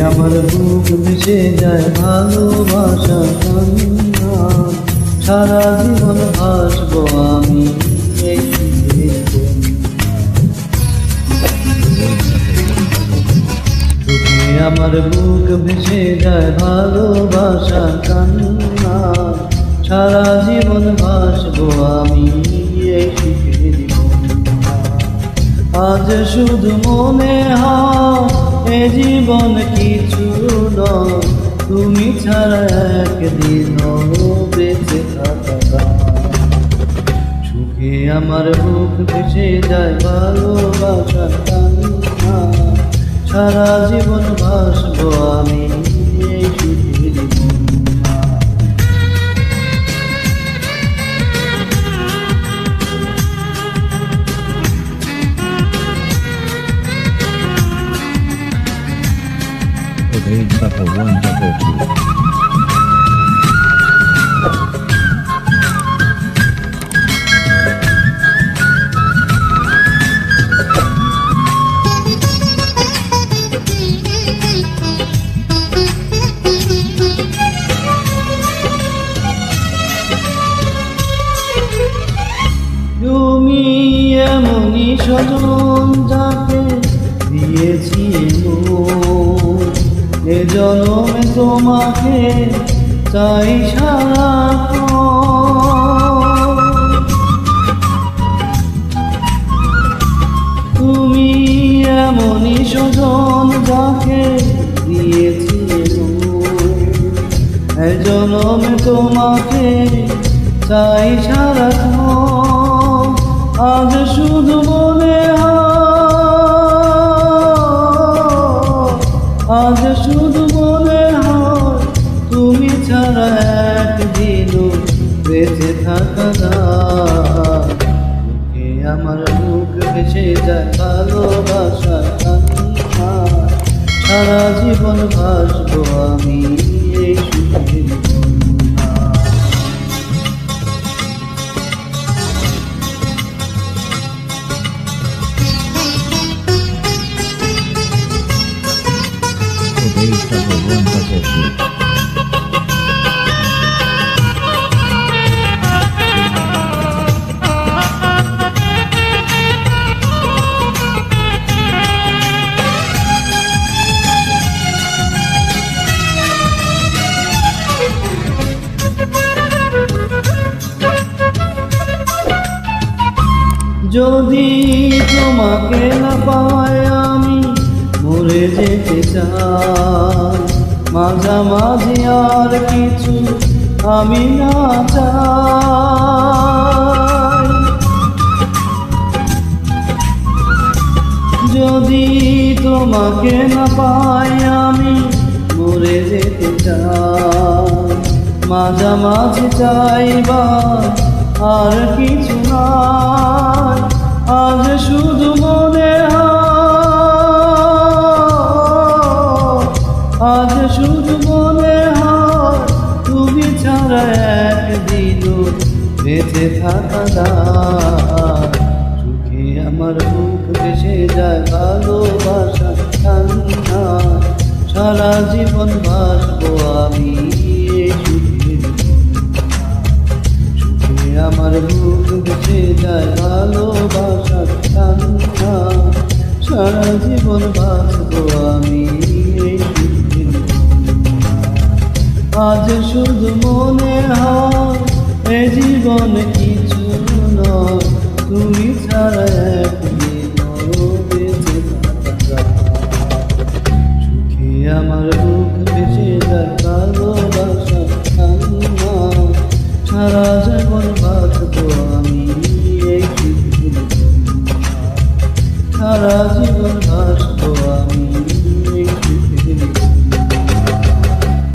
আমার বুক ভেসে যায় ভালোবাসা কান্না সারা জীবন ভাসবো আমি আমার বুক ভেসে যায় ভালোবাসা কান্না, সারা জীবন ভাসবো আমি। আজ শুধু মনে হয় জীবন কিছু তুমি ছাড়া একদিন বেঁচে থাকা। সুখে আমার মুখ ভেসে যায় ভালোবাসা কান্না সারা জীবন ভাসবো আমি Okay, double one, double two. তুমি এমনই সজন তোমাকে চাই তুমি এমনই সজন যাকে জনমে তোমাকে চাই সারা আজ শুধু মনে আজ শুধু বেঁচে থাকা। বুকে আমার বুক ভেসে যায় ভালোবাসা সারা জীবন ভাসবো আমি বন্যা। Okay, যদি তোমাকে না পাই আমি, মরে যেতে চাই। মাঝামাঝি আর কিছু আমি না চাই। যদি তোমাকে না পাই আমি, মরে যেতে চাই। মাঝামাঝি চাইবা আর কিছু নাই। একদিনও বেঁচে থাকা দায়। আমার মুখ ভেসে যায় ভালোবাসা কান্না সারা জীবন বাসবো আমি সুখে আমার বুক আজ শুধু মনে হয় এ জীবন কিছু নয় তুমি ছাড়া